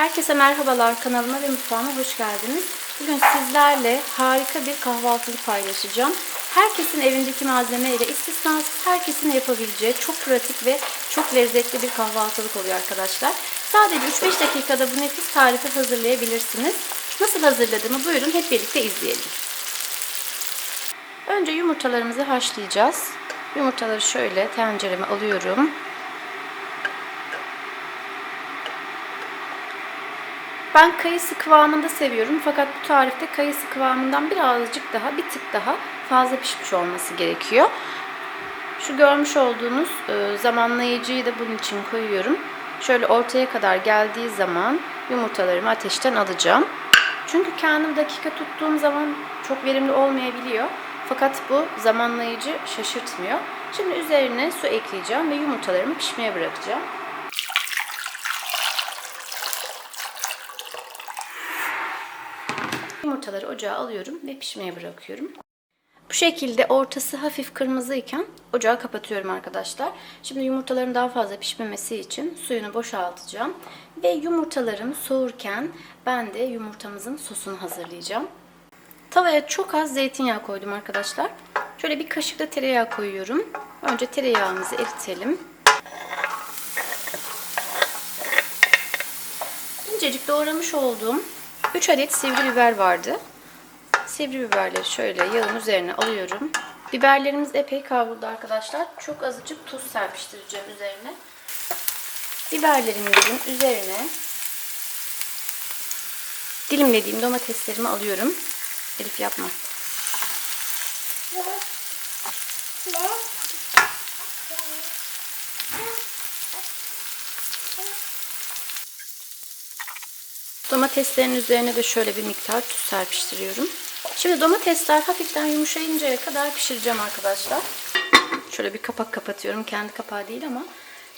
Herkese merhabalar kanalıma ve mutfağıma hoş geldiniz. Bugün sizlerle harika bir kahvaltılık paylaşacağım. Herkesin evindeki malzemeyle istisnasız herkesin yapabileceği çok pratik ve çok lezzetli bir kahvaltılık oluyor arkadaşlar. Sadece 3-5 dakikada bu nefis tarifi hazırlayabilirsiniz. Nasıl hazırladığımı buyurun hep birlikte izleyelim. Önce yumurtalarımızı haşlayacağız. Yumurtaları şöyle tencereme alıyorum. Ben kayısı kıvamında seviyorum fakat bu tarifte kayısı kıvamından birazcık daha bir tık daha fazla pişmiş olması gerekiyor. Şu görmüş olduğunuz e, zamanlayıcıyı da bunun için koyuyorum. Şöyle ortaya kadar geldiği zaman yumurtalarımı ateşten alacağım. Çünkü kendim dakika tuttuğum zaman çok verimli olmayabiliyor. Fakat bu zamanlayıcı şaşırtmıyor. Şimdi üzerine su ekleyeceğim ve yumurtalarımı pişmeye bırakacağım. Yumurtaları ocağa alıyorum ve pişmeye bırakıyorum. Bu şekilde ortası hafif kırmızıyken ocağı kapatıyorum arkadaşlar. Şimdi yumurtaların daha fazla pişmemesi için suyunu boşaltacağım. Ve yumurtalarım soğurken ben de yumurtamızın sosunu hazırlayacağım. Tavaya çok az zeytinyağı koydum arkadaşlar. Şöyle bir kaşık da tereyağı koyuyorum. Önce tereyağımızı eritelim. İncecik doğramış olduğum 3 adet sivri biber vardı. Sivri biberleri şöyle yağın üzerine alıyorum. Biberlerimiz epey kavruldu arkadaşlar. Çok azıcık tuz serpiştireceğim üzerine. Biberlerimizin üzerine dilimlediğim domateslerimi alıyorum. Elif yapma. Domateslerin üzerine de şöyle bir miktar tuz serpiştiriyorum. Şimdi domatesler hafiften yumuşayıncaya kadar pişireceğim arkadaşlar. Şöyle bir kapak kapatıyorum. Kendi kapağı değil ama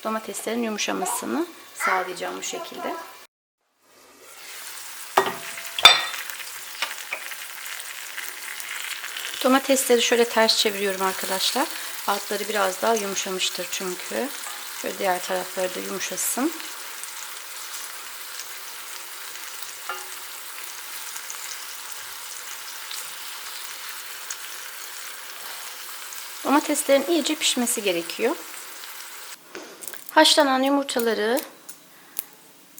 domateslerin yumuşamasını sağlayacağım bu şekilde. Domatesleri şöyle ters çeviriyorum arkadaşlar. Altları biraz daha yumuşamıştır çünkü. Şöyle diğer tarafları da yumuşasın. Domateslerin iyice pişmesi gerekiyor. Haşlanan yumurtaları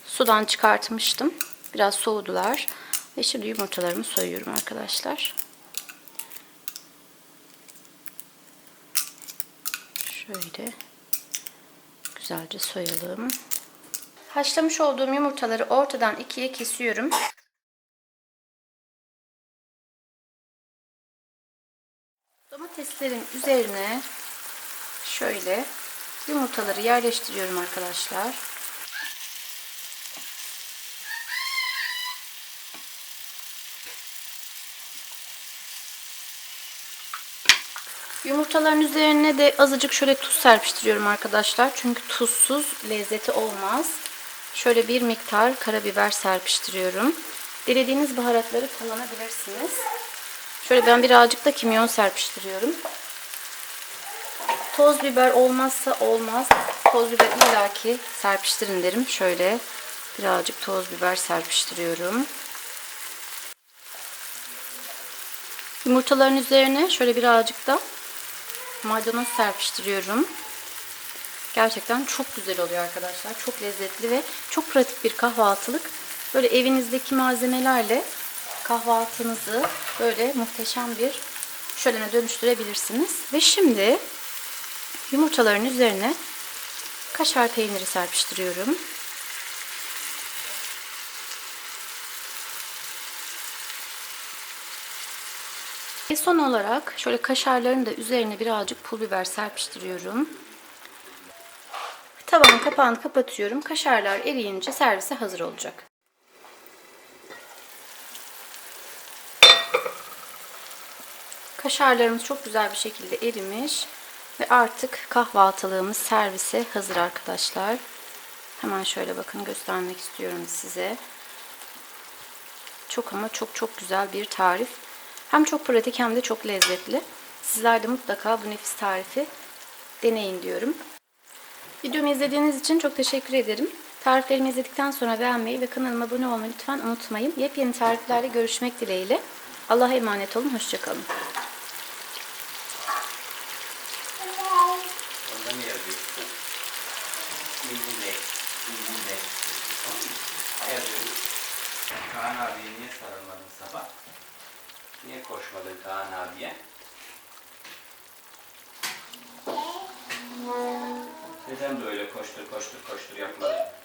sudan çıkartmıştım. Biraz soğudular. Ve şimdi yumurtalarımı soyuyorum arkadaşlar. Şöyle güzelce soyalım. Haşlamış olduğum yumurtaları ortadan ikiye kesiyorum. Domateslerin üzerine şöyle yumurtaları yerleştiriyorum arkadaşlar. Yumurtaların üzerine de azıcık şöyle tuz serpiştiriyorum arkadaşlar. Çünkü tuzsuz lezzeti olmaz. Şöyle bir miktar karabiber serpiştiriyorum. Dilediğiniz baharatları kullanabilirsiniz. Şöyle ben birazcık da kimyon serpiştiriyorum. Toz biber olmazsa olmaz. Toz biber illaki serpiştirin derim. Şöyle birazcık toz biber serpiştiriyorum. Yumurtaların üzerine şöyle birazcık da maydanoz serpiştiriyorum. Gerçekten çok güzel oluyor arkadaşlar. Çok lezzetli ve çok pratik bir kahvaltılık. Böyle evinizdeki malzemelerle kahvaltınızı böyle muhteşem bir şölene dönüştürebilirsiniz. Ve şimdi yumurtaların üzerine kaşar peyniri serpiştiriyorum. Ve son olarak şöyle kaşarların da üzerine birazcık pul biber serpiştiriyorum. Tavanın kapağını kapatıyorum. Kaşarlar eriyince servise hazır olacak. Kaşarlarımız çok güzel bir şekilde erimiş. Ve artık kahvaltılığımız servise hazır arkadaşlar. Hemen şöyle bakın göstermek istiyorum size. Çok ama çok çok güzel bir tarif. Hem çok pratik hem de çok lezzetli. Sizler de mutlaka bu nefis tarifi deneyin diyorum. Videomu izlediğiniz için çok teşekkür ederim. Tariflerimi izledikten sonra beğenmeyi ve kanalıma abone olmayı lütfen unutmayın. Yepyeni tariflerle görüşmek dileğiyle. Allah'a emanet olun. Hoşçakalın. İlgili, ilgili. Tamam mı? Yazıyorum. Kaan abiye niye sarılmadın sabah? Niye koşmadın Kaan abiye? Neden böyle koştur koştur koştur yapmadın?